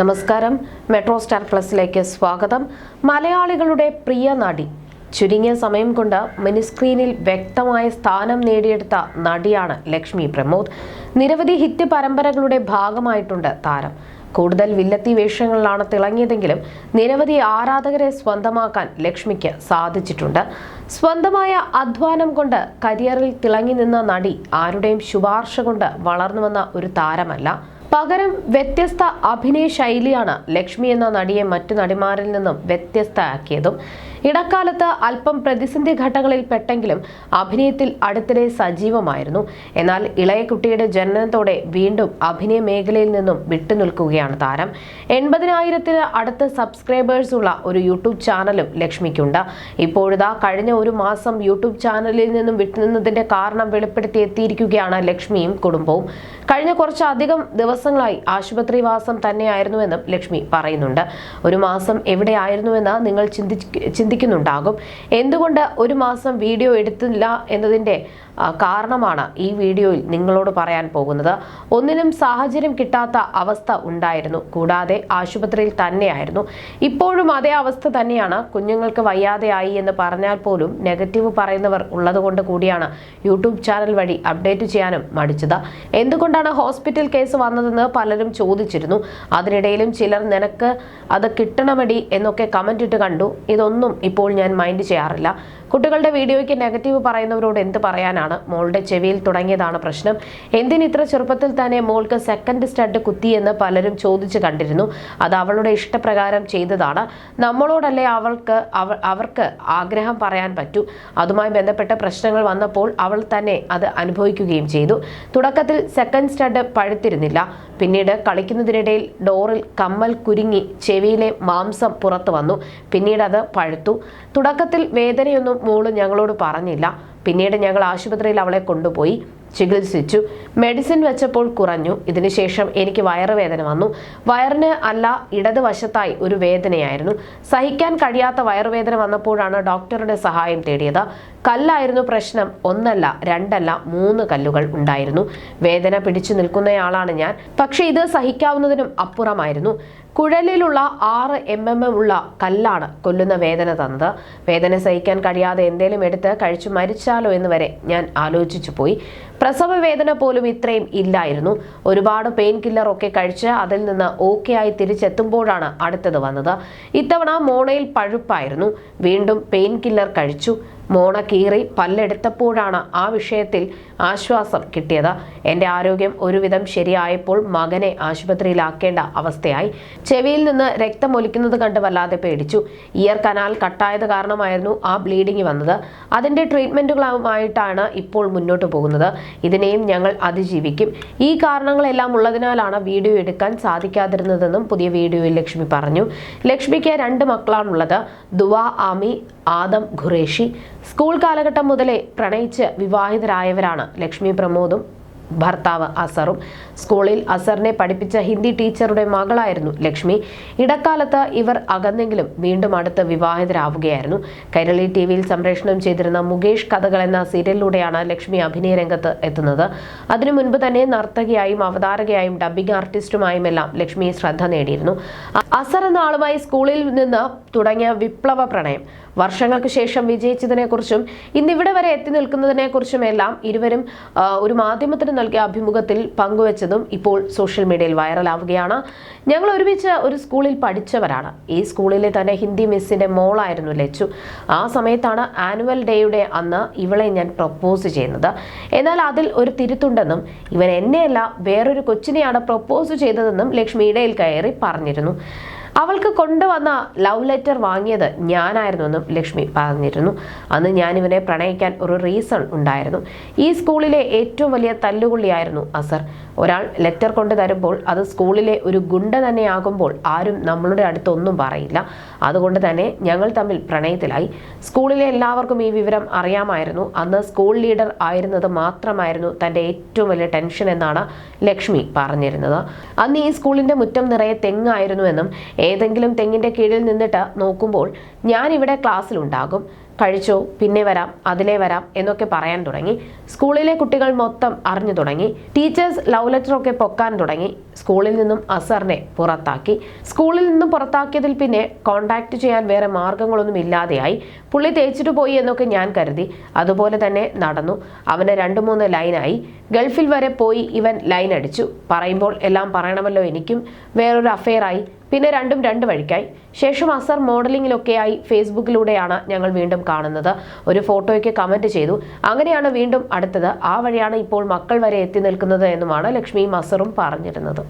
നമസ്കാരം. Metro star പ്ലസിലേക്ക് സ്വാഗതം. മലയാളികളുടെ പ്രിയ നടി. ചുരുങ്ങിയ സമയം കൊണ്ട് മിനിസ്ക്രീനിൽ വ്യക്തമായ സ്ഥാനം നേടിയെടുത്ത നടിയാണ് ലക്ഷ്മി പ്രമോദ്. നിരവധി ഹിറ്റ് പരമ്പരകളുടെ ഭാഗമായിട്ടുണ്ട് താരം. കൂടുതൽ വില്ലത്തി വേഷങ്ങളിലാണ് തിളങ്ങിയതെങ്കിലും നിരവധി ആരാധകരെ സ്വന്തമാക്കാൻ ലക്ഷ്മിക്ക് സാധിച്ചിട്ടുണ്ട്. സ്വന്തമായ അധ്വാനം കൊണ്ട് കരിയറിൽ തിളങ്ങി നിന്ന നടി ആരുടെയും ശുപാർശ കൊണ്ട് വളർന്നുവന്ന ഒരു താരമല്ല പകരം വ്യത്യസ്ത അഭിനയ ശൈലിയാണ് ലക്ഷ്മി എന്ന നടിയെ മറ്റു നടിമാരിൽ നിന്നും വ്യത്യസ്തയാക്കിയതും. ഇടക്കാലത്ത് അല്പം പ്രതിസന്ധി ഘട്ടങ്ങളിൽ പെട്ടെങ്കിലും അഭിനയത്തിൽ അടുത്തിടെ സജീവമായിരുന്നു. എന്നാൽ ഇളയ കുട്ടിയുടെ ജനനത്തോടെ വീണ്ടും അഭിനയ മേഖലയിൽ നിന്നും വിട്ടുനിൽക്കുകയാണ് താരം. എൺപതിനായിരത്തിന് അടുത്ത് സബ്സ്ക്രൈബേഴ്സ് ഉള്ള ഒരു യൂട്യൂബ് ചാനലും ലക്ഷ്മിക്കുണ്ട്. ഇപ്പോഴിതാ കഴിഞ്ഞ ഒരു മാസം യൂട്യൂബ് ചാനലിൽ നിന്നും വിട്ടുനിന്നതിന്റെ കാരണം വെളിപ്പെടുത്തി എത്തിയിരിക്കുകയാണ് ലക്ഷ്മിയും കുടുംബവും. കഴിഞ്ഞ കുറച്ചധികം ദിവസങ്ങളായി ആശുപത്രിവാസം തന്നെയായിരുന്നുവെന്നും ലക്ഷ്മി പറയുന്നുണ്ട്. ഒരു മാസം എവിടെയായിരുന്നുവെന്ന് നിങ്ങൾ ചിന്തി ചിന്തിക്കുന്നുണ്ടാകും. എന്തുകൊണ്ട് ഒരു മാസം വീഡിയോ എടുത്തില്ല എന്നതിന്റെ കാരണമാണ് ഈ വീഡിയോയിൽ നിങ്ങളോട് പറയാൻ പോകുന്നത്. ഒന്നിനും സാഹചര്യം കിട്ടാത്ത അവസ്ഥ ഉണ്ടായിരുന്നു. കൂടാതെ ആശുപത്രിയിൽ തന്നെയായിരുന്നു. ഇപ്പോഴും അതേ അവസ്ഥ തന്നെയാണ്. കുഞ്ഞുങ്ങൾക്ക് വയ്യാതെയായി എന്ന് പറഞ്ഞാൽ പോലും നെഗറ്റീവ് പറയുന്നവർ ഉള്ളതുകൊണ്ട് കൂടിയാണ് യൂട്യൂബ് ചാനൽ വഴി അപ്ഡേറ്റ് ചെയ്യാനും മടിച്ചത്. എന്തുകൊണ്ടാണ് ഹോസ്പിറ്റൽ കേസ് വന്നതെന്ന് പലരും ചോദിച്ചിരുന്നു. അതിനിടയിലും ചിലർ നിനക്ക് അത് കിട്ടണമടി എന്നൊക്കെ കമന്റ് ഇട്ട് കണ്ടു. ഇതൊന്നും ഇപ്പോൾ ഞാൻ മൈൻഡ് ചെയ്യാറില്ല. കുട്ടികളുടെ വീഡിയോയ്ക്ക് നെഗറ്റീവ് പറയുന്നവരോട് എന്ത് പറയാനാണ്? മോളുടെ ചെവിയിൽ തുടങ്ങിയതാണ് പ്രശ്നം. എന്തിന് ഇത്ര ചെറുപ്പത്തിൽ തന്നെ മോൾക്ക് സെക്കൻഡ് സ്റ്റഡ് കുത്തിയെന്ന് പലരും ചോദിച്ചു കണ്ടിരുന്നു. അത് അവളുടെ ഇഷ്ടപ്രകാരം ചെയ്തതാണ്. നമ്മളോടല്ലേ അവൾക്ക് അവ- അവർക്ക് ആഗ്രഹം പറയാൻ പറ്റൂ. അതുമായി ബന്ധപ്പെട്ട പ്രശ്നങ്ങൾ വന്നപ്പോൾ അവൾ തന്നെ അത് അനുഭവിക്കുകയും ചെയ്തു. തുടക്കത്തിൽ സെക്കൻഡ് സ്റ്റഡ് പഴുത്തിരുന്നില്ല. പിന്നീട് കളിക്കുന്നതിനിടയിൽ ഡോറിൽ കമ്മൽ കുരുങ്ങി ചെവിയിലെ മാംസം പുറത്തു വന്നു. പിന്നീട് അത് പഴുത്തു. തുടക്കത്തിൽ വേദനയൊന്നും മോൾ ഞങ്ങളോട് പറഞ്ഞില്ല. പിന്നീട് ഞങ്ങൾ ആശുപത്രിയിൽ അവളെ കൊണ്ടുപോയി. ചികിത്സിച്ചു. മെഡിസിൻ വെച്ചപ്പോൾ കുറഞ്ഞു. ഇതിനുശേഷം എനിക്ക് വയറുവേദന വന്നു. വയറിന് അല്ല ഇടതുവശത്തായി ഒരു വേദനയായിരുന്നു. സഹിക്കാൻ കഴിയാത്ത വയറുവേദന വന്നപ്പോഴാണ് ഡോക്ടറുടെ സഹായം തേടിയത്. കല്ലായിരുന്നു പ്രശ്നം. ഒന്നല്ല രണ്ടല്ല മൂന്ന് കല്ലുകൾ ഉണ്ടായിരുന്നു. വേദന പിടിച്ചു നിൽക്കുന്നയാളാണ് ഞാൻ. പക്ഷേ ഇത് സഹിക്കാവുന്നതിനും അപ്പുറമായിരുന്നു. കുഴലിലുള്ള ആറ് എം എം എം ഉള്ള കല്ലാണ് കൊല്ലുന്ന വേദന തന്നത്. വേദന സഹിക്കാൻ കഴിയാതെ എന്തേലും എടുത്ത് കഴിച്ചു മരിച്ചാലോ എന്ന് വരെ ഞാൻ ആലോചിച്ചു പോയി. പ്രസവ വേദന പോലും ഇത്രയും ഇല്ലായിരുന്നു. ഒരുപാട് പെയിൻ കില്ലർ ഒക്കെ കഴിച്ച് അതിൽ നിന്ന് ഓക്കെ ആയി തിരിച്ചെത്തുമ്പോഴാണ് അടുത്തത് വന്നത്. ഇത്തവണ മോണയിൽ പഴുപ്പായിരുന്നു. വീണ്ടും പെയിൻ കില്ലർ കഴിച്ചു. മോണ കീറി പല്ലെടുത്തപ്പോഴാണ് ആ വിഷയത്തിൽ ആശ്വാസം കിട്ടിയത്. എന്റെ ആരോഗ്യം ഒരുവിധം ശരിയായപ്പോൾ മകനെ ആശുപത്രിയിലാക്കേണ്ട അവസ്ഥയായി. ചെവിയിൽ നിന്ന് രക്തം ഒലിക്കുന്നത് കണ്ട് വല്ലാതെ പേടിച്ചു. ഇയർ കനാൽ കട്ടായത് കാരണമായിരുന്നു ആ ബ്ലീഡിംഗ് വന്നത്. അതിന്റെ ട്രീറ്റ്മെന്റുകളുമായിട്ടാണ് ഇപ്പോൾ മുന്നോട്ട് പോകുന്നത്. ഇതിനെയും ഞങ്ങൾ അതിജീവിക്കും. ഈ കാരണങ്ങളെല്ലാം ഉള്ളതിനാലാണ് വീഡിയോ എടുക്കാൻ സാധിക്കാതിരുന്നതെന്നും പുതിയ വീഡിയോയിൽ ലക്ഷ്മി പറഞ്ഞു. ലക്ഷ്മിക്ക് രണ്ട് മക്കളാണുള്ളത്. ദുവാ ആമി ആദം ഖുറേഷി. സ്കൂൾ കാലഘട്ടം മുതലേ പ്രണയിച്ച് വിവാഹിതരായവരാണ് ലക്ഷ്മി പ്രമോദും ഭർത്താവ് അസറും. സ്കൂളിൽ അസറിനെ പഠിപ്പിച്ച ഹിന്ദി ടീച്ചറുടെ മകളായിരുന്നു ലക്ഷ്മി. ഇടക്കാലത്ത് ഇവർ അകന്നെങ്കിലും വീണ്ടും അടുത്ത് വിവാഹിതരാവുകയായിരുന്നു. കൈരളി ടി വിയിൽ സംപ്രേഷണം ചെയ്തിരുന്ന മുകേഷ് കഥകൾ എന്ന സീരിയലിലൂടെയാണ് ലക്ഷ്മി അഭിനയ രംഗത്ത് എത്തുന്നത്. അതിനു മുൻപ് തന്നെ നർത്തകിയായും അവതാരകയായും ഡബ്ബിംഗ് ആർട്ടിസ്റ്റുമായും എല്ലാം ലക്ഷ്മി ശ്രദ്ധ നേടിയിരുന്നു. അസർ എന്ന ആളുമായി സ്കൂളിൽ നിന്ന് തുടങ്ങിയ വിപ്ലവ പ്രണയം. വർഷങ്ങൾക്ക് ശേഷം വിജയിച്ചതിനെക്കുറിച്ചും ഇന്നിവിടെ വരെ എത്തി നിൽക്കുന്നതിനെക്കുറിച്ചും എല്ലാം ഇരുവരും ഒരു മാധ്യമത്തിന് നൽകിയ അഭിമുഖത്തിൽ പങ്കുവച്ചതും ഇപ്പോൾ സോഷ്യൽ മീഡിയയിൽ വൈറലാവുകയാണ്. ഞങ്ങൾ ഒരുമിച്ച് ഒരു സ്കൂളിൽ പഠിച്ചവരാണ്. ഈ സ്കൂളിലെ തന്നെ ഹിന്ദി മിസ്സിന്റെ മോളായിരുന്നു ലച്ചു. ആ സമയത്താണ് ആനുവൽ ഡേയുടെ അന്ന് ഇവളെ ഞാൻ പ്രപ്പോസ് ചെയ്യുന്നത്. എന്നാൽ അതിൽ ഒരു തിരുത്തുണ്ടെന്നും ഇവൻ എന്നെയല്ല വേറൊരു കൊച്ചിനെയാണ് പ്രപ്പോസ് ചെയ്തതെന്നും ലക്ഷ്മി ഇടയിൽ കയറി പറഞ്ഞിരുന്നു. അവൾക്ക് കൊണ്ടുവന്ന ലവ് ലെറ്റർ വാങ്ങിയത് ഞാനായിരുന്നുവെന്നും ലക്ഷ്മി പറഞ്ഞിരുന്നു. അന്ന് ഞാൻ ഇവനെ പ്രണയിക്കാൻ ഒരു റീസൺ ഉണ്ടായിരുന്നു. ഈ സ്കൂളിലെ ഏറ്റവും വലിയ തല്ലുകൊള്ളിയായിരുന്നു അസർ. ഒരാൾ ലെറ്റർ കൊണ്ട് തരുമ്പോൾ അത് സ്കൂളിലെ ഒരു ഗുണ്ട തന്നെയാകുമ്പോൾ ആരും നമ്മളുടെ അടുത്തൊന്നും പറയില്ല. അതുകൊണ്ട് തന്നെ ഞങ്ങൾ തമ്മിൽ പ്രണയത്തിലായി. സ്കൂളിലെ എല്ലാവർക്കും ഈ വിവരം അറിയാമായിരുന്നു. അന്ന് സ്കൂൾ ലീഡർ ആയിരുന്നത് മാത്രമായിരുന്നു തന്റെ ഏറ്റവും വലിയ ടെൻഷൻ എന്നാണ് ലക്ഷ്മി പറഞ്ഞിരുന്നത്. അന്ന് ഈ സ്കൂളിന്റെ മുറ്റം നിറയെ തെങ്ങായിരുന്നുവെന്നും ഏതെങ്കിലും തെങ്ങിന്റെ കീഴിൽ നിന്നിട്ട് നോക്കുമ്പോൾ ഞാനിവിടെ ക്ലാസ്സിലുണ്ടാകും. കഴിച്ചോ? പിന്നെ വരാം. അതിലേ വരാം എന്നൊക്കെ പറയാൻ തുടങ്ങി. സ്കൂളിലെ കുട്ടികൾ മൊത്തം അറിഞ്ഞു തുടങ്ങി. ടീച്ചേഴ്സ് ലവ് ലെറ്റർ ഒക്കെ പൊക്കാൻ തുടങ്ങി. സ്കൂളിൽ നിന്നും അസറിനെ പുറത്താക്കി. സ്കൂളിൽ നിന്നും പുറത്താക്കിയതിൽ പിന്നെ കോണ്ടാക്ട് ചെയ്യാൻ വേറെ മാർഗങ്ങളൊന്നും ഇല്ലാതെയായി. പുള്ളി തേച്ചിട്ട് പോയി എന്നൊക്കെ ഞാൻ കരുതി. അതുപോലെ തന്നെ നടന്നു. അവന് രണ്ട് മൂന്ന് ലൈനായി. ഗൾഫിൽ വരെ പോയി ഇവൻ ലൈൻ അടിച്ചു പറയുമ്പോൾ എല്ലാം പറയണമല്ലോ എനിക്കും. വേറൊരു അഫെയറായി പിന്നെ രണ്ടും രണ്ട് വഴിക്കായി. ശേഷം അസർ മോഡലിങ്ങിലൊക്കെയായി ഫേസ്ബുക്കിലൂടെയാണ് ഞങ്ങൾ വീണ്ടും കാണുന്നത്. ഒരു ഫോട്ടോയ്ക്ക് കമന്റ് ചെയ്തു. അങ്ങനെയാണ് വീണ്ടും അടുത്തത്. ആ വഴിയാണ് ഇപ്പോൾ മക്കൾ വരെ എത്തി നിൽക്കുന്നത് എന്നുമാണ് ലക്ഷ്മിയും അസറും പറഞ്ഞിരുന്നത്.